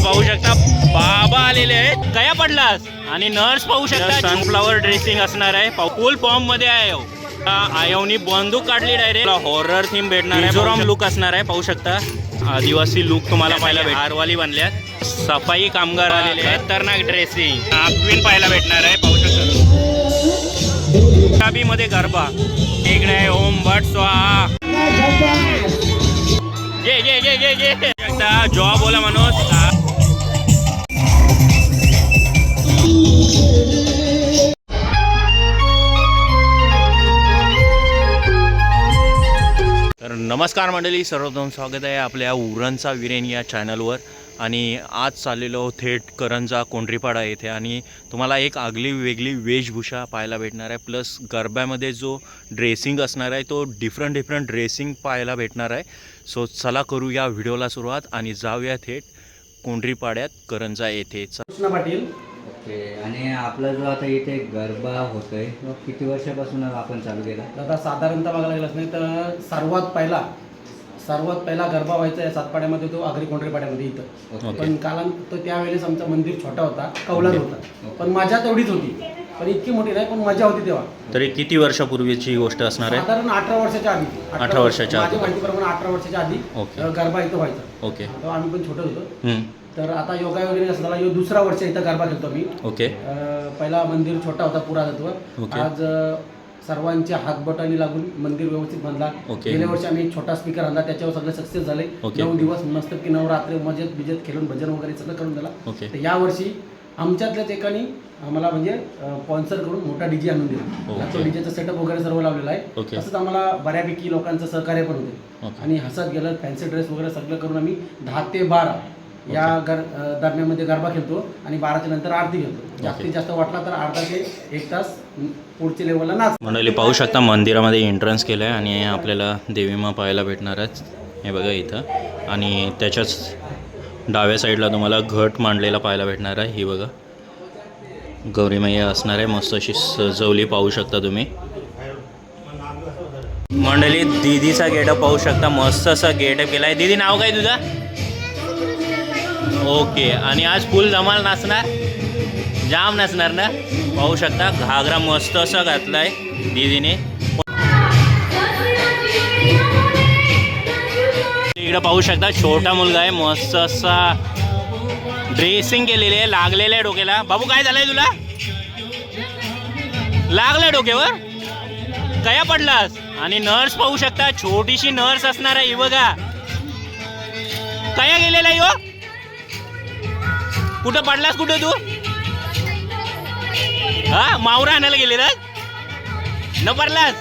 इकडे पाहू शकता बाबा आलेले आहेत. कया पडलास? आणि नर्स पाहू शकता सनफ्लावर ड्रेसिंग असणार आहे. फुल फॉर्ममध्ये आहे हो. आयवनी बंदूक काढली डायरेक्ट हॉरर थीम भेटणार आहे लुक असणार आहे पाहू शकता. आदिवासी लुक तुम्हाला पाहायला भेट हारवाली बांधल्यात सफाई कामगार आलेले आहेत. खतरनाक ड्रेसिंग क्वीन पाहायला भेटणार आहे पाहू शकता. मध्ये गरबा. इकडे आहे ओम भट स्वाहा. ये ये ये ये ये एकदा जॉब बोला माणूस. नमस्कार मंडळी सर्वप्रथम स्वागत आहे आपल्या उरणचा विरेन या चॅनलवर आणि आज चाललेलो थेट करंजा कोंढरीपाडा येथे. आणि तुम्हाला एक आगली वेगळी वेशभूषा पाहायला भेटणार आहे. प्लस गरब्यामध्ये जो ड्रेसिंग असणार आहे तो डिफरंट डिफरंट ड्रेसिंग पाहायला भेटणार आहे. सो चला करू या व्हिडिओला सुरुवात आणि जाऊया थेट कोंढरीपाड्यात करंजा येथे. कृष्णा पाटील ओके आणि आपला जो आता इथे गरबा होतोय तो किती वर्षापासून आपण चालू केला? आता साधारणतः बघायला गेलंच नाही तर सर्वात पहिला सर्वात पहिला गरबा व्हायचा या सातपाड्यामध्ये तो आगरी कोंढरीपाड्यामध्ये इथं. पण कालांत तर त्यावेळेस आमचं मंदिर छोटा होता कौलार होता. पण मजा तेवढीच होती. पण इतकी मोठी नाही पण मजा होती तेव्हा. तरी किती वर्षापूर्वीची गोष्ट असणार आहे? साधारण अठरा वर्षाच्या आधी. अठरा वर्षाच्या आधी. माझ्या माहितीप्रमाणे अठरा वर्षाच्या आधी गरबा इथं व्हायचा. ओके. तेव्हा आम्ही पण छोटं होतो. तर आता योगायोगाने असं झाला दुसरा वर्ष इथं गरबा खेळतो मी ओके अं, पहिला मंदिर छोटा होता पुरातत्व ओके. आज अं, सर्वांच्या हातबोटाने लागून मंदिर व्यवस्थित ओके. गेल्या वर्षी आम्ही एक छोटा स्पीकर आणला त्याच्यावर सगळे सक्सेस झाले ओके. नऊ दिवस मस्त की नवरात्री मजेत बिजेत खेळून भजन वगैरे सगळं करून दिला ओके तर या वर्षी आमच्यातल्याच एकाने आम्हाला म्हणजे स्पॉन्सर करून मोठा डीजे आणून दिला ओके. डीजेचा सेटअप वगैरे सर्व लावलेला आहे ओके. तसंच आम्हाला बऱ्यापैकी लोकांचं सहकार्य पण होते ओके. आणि हसत गेलं फॅन्सी ड्रेस वगैरे सगळं करून आम्ही दहा ते बारा या गर दरम्यानमध्ये गरबा खेळतो आणि बाराच्या नंतर आरती घेतो. जास्तीत जास्त वाटला तर अर्धा ते एक तास पुढच्या लेवलला नाच. मंडळी पाहू शकता मंदिरामध्ये एंट्रन्स केलं आहे आणि आपल्याला देवीमा पाहायला भेटणारच हे बघा इथं. आणि त्याच्याच डाव्या साईडला तुम्हाला घट मांडलेला पाहायला भेटणार आहे. ही बघा. गौरी मैया असणार आहे. मस्त अशी सजवली पाहू शकता तुम्ही. मंडळी दीदीचा गेटअप पाहू शकता. मस्त असा गेटअप केला आहे दीदी नाव काय तुझा? ओके. आणि आज फुल धमाल नाचणार? जाम नाचणार ना? पाहू शकता घागरा मस्त असा घातलाय दीदीने. इकडे पाहू शकता छोटा मुलगा आहे मस्त असा ड्रेसिंग केलेली आहे लागलेलं आहे डोक्याला. बाबू काय झालंय तुला? लागलंय डोक्यावर? कया पडलास? आणि नर्स पाहू शकता छोटीशी नर्स असणार आहे बघा. कया गेलेला आहे ह्यो? कुठं पडलास कुठं तू? हा मावरा आणायला गेलेला? न पडलास?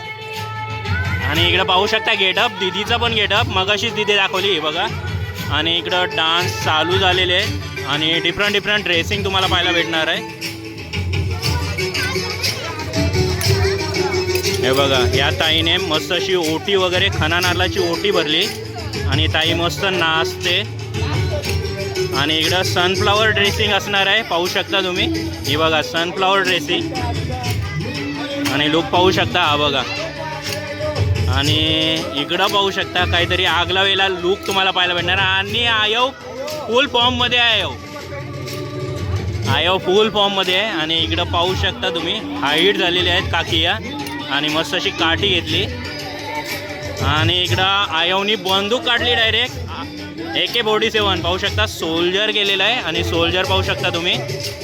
आणि इकडं पाहू शकता गेटअप दिदीचा पण गेटअप मगाशीच दिदी दाखवली हे बघा. आणि इकडं डान्स चालू झालेले आहे आणि डिफरंट डिफरंट ड्रेसिंग तुम्हाला पाहायला भेटणार आहे. हे बघा या ताईने मस्त अशी ओटी वगैरे खना नारळाची ओटी भरली. आणि ताई मस्त नाचते. आणि इकडं सनफ्लावर ड्रेसिंग असणार आहे. पाहू शकता तुम्ही. ही बघा सनफ्लावर ड्रेसिंग आणि लुक पाहू शकता हा बघा. आणि इकडं पाहू शकता काहीतरी आग लावेला लुक तुम्हाला पाहायला भेटणार. आणि आयव फुल फॉर्ममध्ये आहे आयव आयव फुल फॉर्ममध्ये आहे. आणि इकडं पाहू शकता तुम्ही. हाईट झालेली आहेत काकिया. आणि मस्त अशी काठी घेतली. आणि इकडं आयवनी बंदूक काढली डायरेक्ट ए के फोर्टी सेवन पाहू शकता सोल्जर केलेलं आहे आणि सोल्जर पाहू शकता तुम्ही.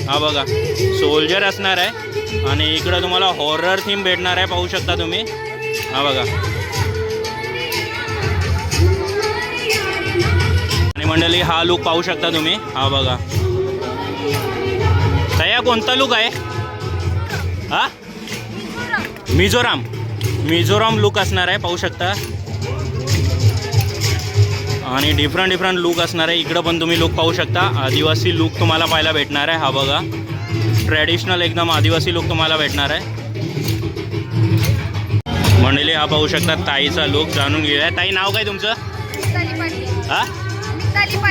हा बघा सोल्जर असणार आहे. आणि इकडं तुम्हाला हॉरर थीम भेटणार आहे पाहू शकता तुम्ही. हा बघा. आणि मंडळी हा लुक पाहू शकता तुम्ही. हा बघा. तया कोणता लुक आहे? हा? मिझोराम. मिझोराम लुक असणार आहे पाहू शकता. आणि डिफरंट डिफरंट लुक असणार आहे इकडं पण तुम्ही लुक पाहू शकता. आदिवासी लुक तुम्हाला पाहायला भेटणार आहे. हा बघा. ट्रॅडिशनल एकदम आदिवासी लुक तुम्हाला भेटणार आहे. मंडळी हा पाहू शकता ताईचा लुक जाणून घेऊया. ताई नाव काय तुमचं? मिताली पाटील. हा?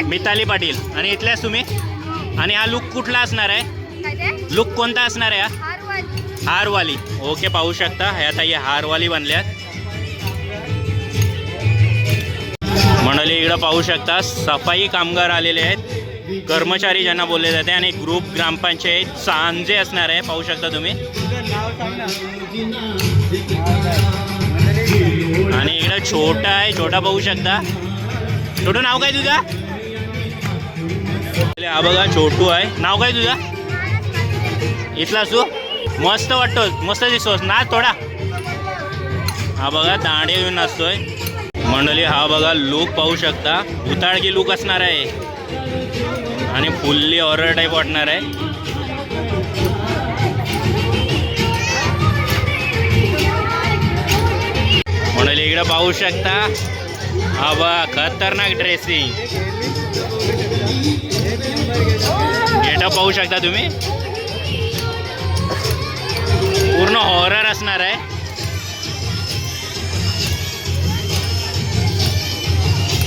मिताली पाटील. आणि इथल्याच तुम्ही? आणि हा लुक कुठला असणार आहे? लुक कोणता असणार आहे हा? हारवाली. ओके पाहू शकता. ह्या ताई हारवाली बनल्यात. मंडळी इकडं पाहू शकता सफाई कामगार आलेले आहेत. कर्मचारी ज्यांना बोलले जाते आणि ग्रुप ग्रामपंचायत सांजे असणार आहे. पाहू शकता तुम्ही. आणि इकडं छोटा आहे छोटा पाहू शकता. छोटं नाव काय तुझा? हा बघा छोटू आहे. नाव काय तुझा? इथला असू. मस्त वाटतो मस्त दिसतोस. ना थोडा. हा बघा दांडे घेऊन असतोय मंडळी हा बघा लूक पाहू शकता. उताळकी लूक असणार आहे. आणि फुल्ली ऑर्डर टाईप वाटणार आहे. मंडळी इकडे पाहू शकता. हा बघा खतरनाक ड्रेसिंग गेटअप पाहू शकता तुम्ही. पूर्ण हॉरर असणार आहे.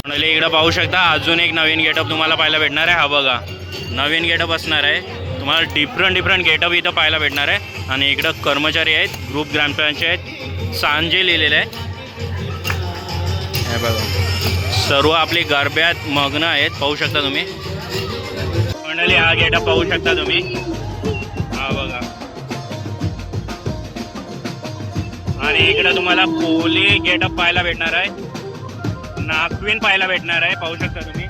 म्हणाले इकडं पाहू शकता अजून एक नवीन गेटअप तुम्हाला पाहायला भेटणार आहे. हा बघा नवीन गेटअप असणार आहे. तुम्हाला डिफरंट डिफरंट गेटअप इथं पाहायला भेटणार आहे. आणि इकडं कर्मचारी आहेत ग्रुप ग्रामपंचायत सांजे लिहिलेलं आहे. हे बघा. सर्व आपली गरब्यात मग्न आहेत. पाहू शकता तुम्ही. मंडळी हा गेटअप पाहू शकता तुम्ही. हा बघा. आणि इकडे तुम्हाला पोले गेटअप पाहायला भेटणार आहे. नागविन पाहायला भेटणार आहे पाहू शकता तुम्ही.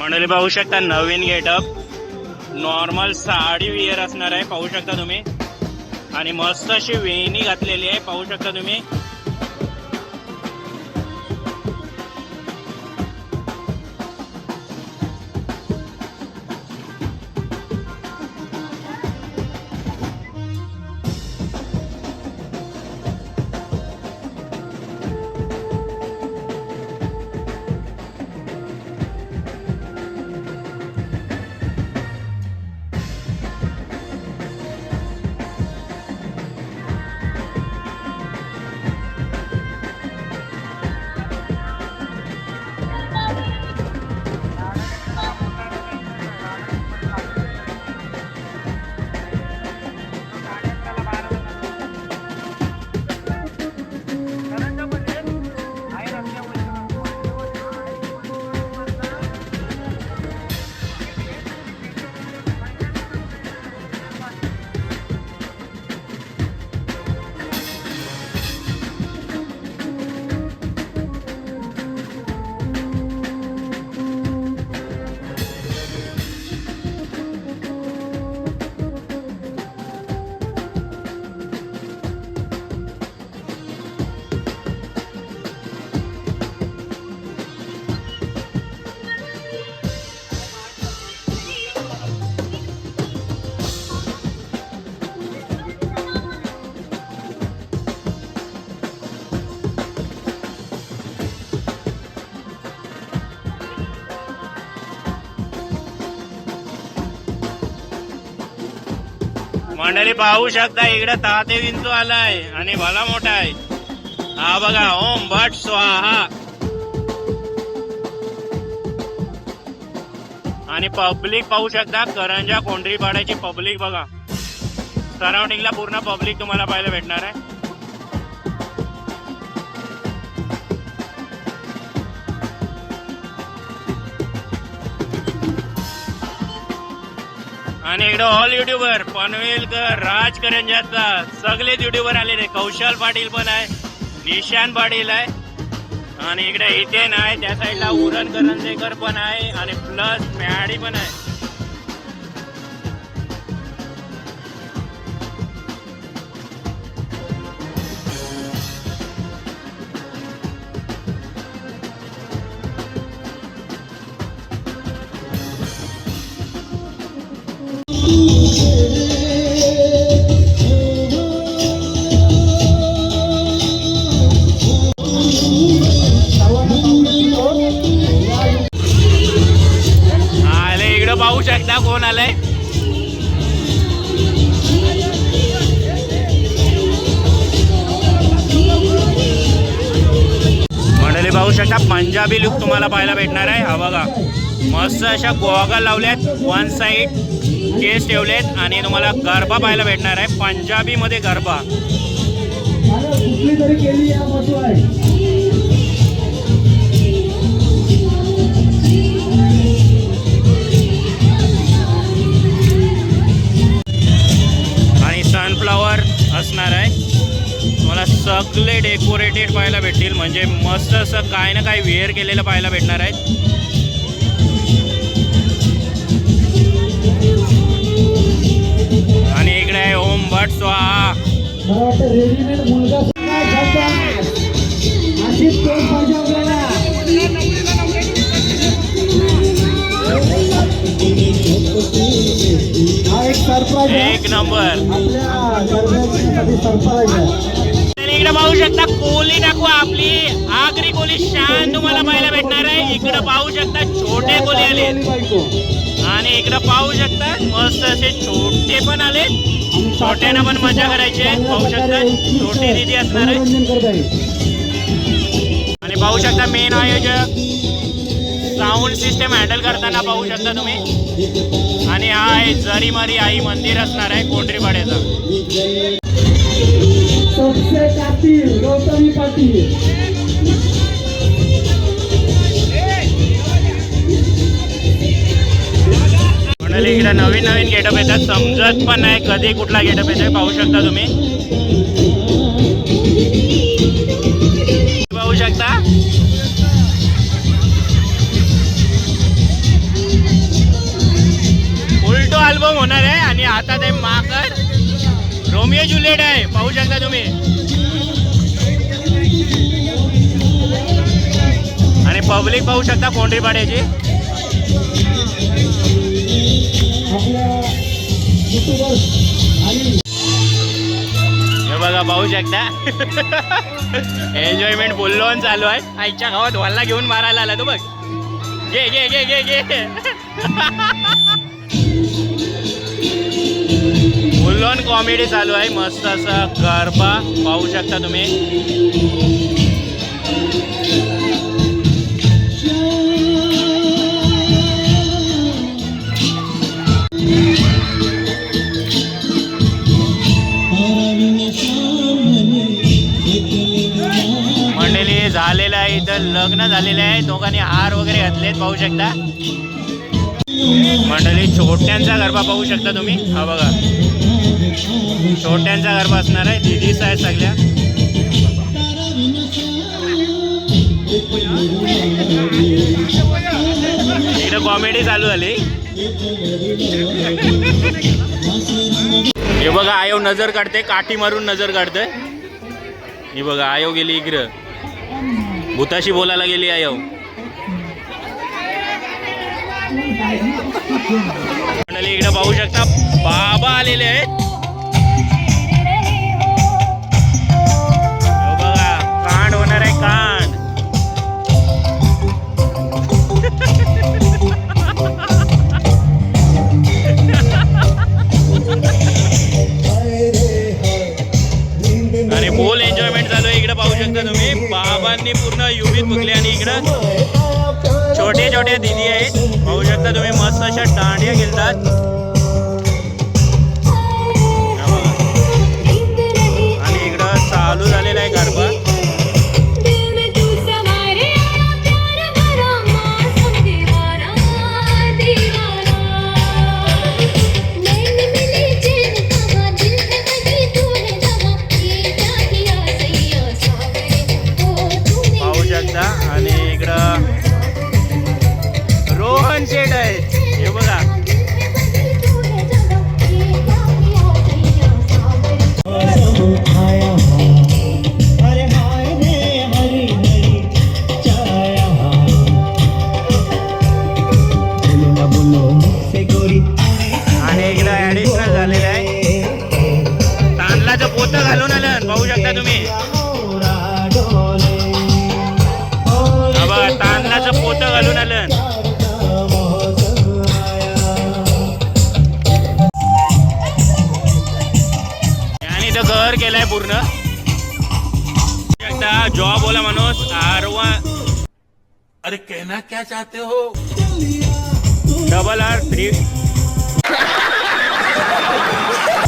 मंडळी पाहू शकता नवीन गेटअप नॉर्मल साडी वियर असणार आहे पाहू शकता तुम्ही. आणि मस्त अशी वेणी घातलेली आहे पाहू शकता तुम्ही. मंडळी पाहू शकता इकडे ताते विंचू आलाय आणि भला मोठा आहे. हा बघा ओम भट स्वाहा. आणि पब्लिक पाहू शकता करंजा कोंढरी पाड्याची पब्लिक बघा. सराउंडिंगला पूर्ण पब्लिक तुम्हाला पाहायला भेटणार आहे. आणि इकडे ऑल युट्यूबर पनवेलकर राज करंजाचा सगळेच युट्यूबर आलेले कौशल पाटील पण आहे निशान पाटील आहे. आणि इकडे इथे आहे त्या साईडला उरण करंजेकर पण आहे. आणि प्लस मॅडी पण आहे. पाहू कोण आलंय? मंडळी पाहू शकता पंजाबी लुक तुम्हाला पाहायला भेटणार आहे. हा बघा मस्त अशा गॉगल लावल्यात वन साईड केस ठेवलेत आणि तुम्हाला गरबा पाहायला भेटणार आहे. पंजाबीमध्ये गरबा. कुठली तरी केली या डेकोरेटेड पाहायला भेटतील. म्हणजे मस्त असं काय ना काय वेअर केलेलं पाहायला भेटणार आहेत. आणि इकडे आहे ओम भट स्वाहा. एक नंबर. पाहू शकता कोली दाखवा आपली. आगरी कोली शान तुम्हाला पाहायला भेटणार आहे. इकडं पाहू शकता छोटे कोली आले. आणि इकडं पाहू शकता मस्त असे छोटे पण आले. आणि छोट्यानं पण मजा करायची आहे. पाहू शकता, छोटी दिदी असणार आहे. आणि पाहू शकता मेन आयोजक. साऊंड सिस्टम हँडल करताना पाहू शकता तुम्ही. आणि हा आहे जरीमरी आई मंदिर असणार आहे कोंढरीपाड्याचं. सबसे कातील गौतमी पाटील म्हणाले इकडे नवीन नवीन गेटअप येतात. समजत पण नाही कधी कुठला गेटअप येतोय पाहू शकता तुम्ही. माकड रोमिओ आहे. पाहू शकता तुम्ही. आणि पब्लिक पाहू शकता कोंडी पाड्याची हे बघा पाहू शकता. एन्जॉयमेंट बोललो चालू आहे. आईच्या गावात वाल्ला घेऊन मारायला आला तू बघ. घे घे घे घे घे. बोललोन कॉमेडी चालू आहे. मस्त असा गरबा पाहू शकता तुम्ही. मंडळी झालेलं आहे इथं लग्न झालेलं आहे. दोघांनी हार वगैरे घातलेत पाहू शकता. मंडळी छोट्यांचा गरबा पाहू शकता तुम्ही. हा बघा. छोट्यांचा घर असणार आहे दिदीच आहे सगळ्या. इकडे कॉमेडी चालू झाली. हे बघा आयो नजर काढते काठी मारून नजर काढते. ही बघा आयो गेली इकडं. भूताशी बोलायला गेली आयो. मंडळी इकडे पाहू शकता बाबा आलेले आहेत. ताण आणि बोल एन्जॉयमेंट झालं आहे. इकडे पाहू शकता तुम्ही. बाबांनी पूर्ण युवीत बघले आणि इकडं छोटे छोटे दिदी आहेत. पाहू शकता तुम्ही मस्त अशा दांडिया खेळतात. इथं घर केलंय पूर्ण. एकदा जॉब बोला माणूस आरवा. अरे कहना क्या चाहते हो? Double R three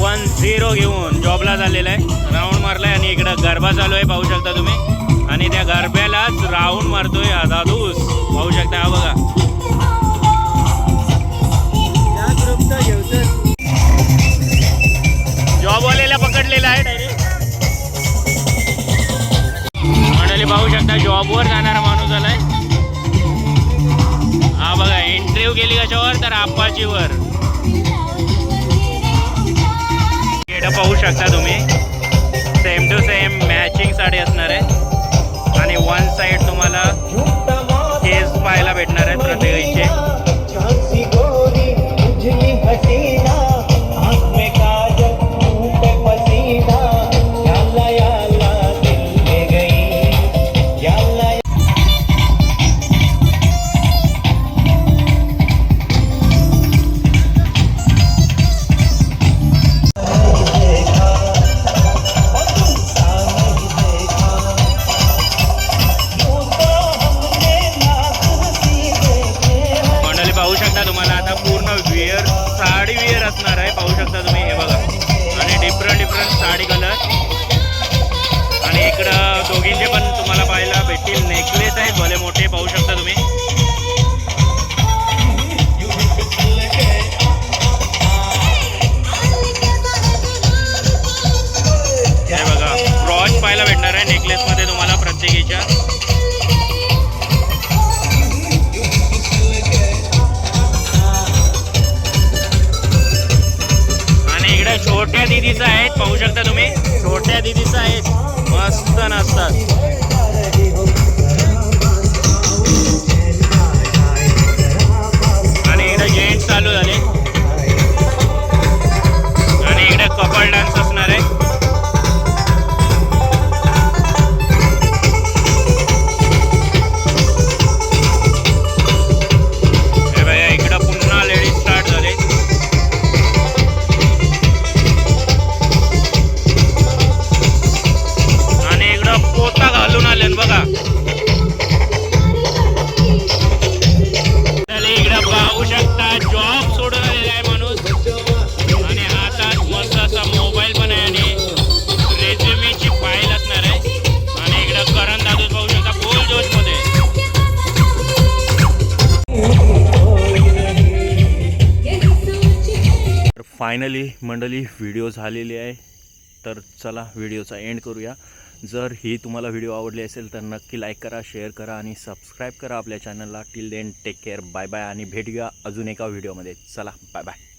one zero घेऊन जॉबला झालेला आहे. राऊंड मारलाय आणि इकडं गरबा चालू आहे पाहू शकता तुम्ही. आणि त्या गरब्यालाच राऊंड मारतोय दादूस पाहू शकता हा बघा. जॉबवाल्याला पकडलेला आहे डायरेक्ट मंडळी पाहू शकता जॉबवर जाणारा माणूस आलाय. हा बघा इंटरव्ह्यू गेली कशावर? तर आप्पाचीवर गेट पाहू शकता तुम्ही. Same to same matching sari असणार आहे. आणि वन साईड तुम्हाला केस पाहायला भेटणार आहेत प्रत्येक फायनली मंडळी व्हिडिओ झालेली आहे. तर चला व्हिडिओचा एंड करूया. जर ही तुम्हाला व्हिडिओ आवडली असेल तर नक्की लाईक करा शेअर करा आणि सबस्क्राईब करा आपल्या चॅनलला till then take care bye bye आणि भेटूया अजून एका व्हिडिओमध्ये चला बाय बाय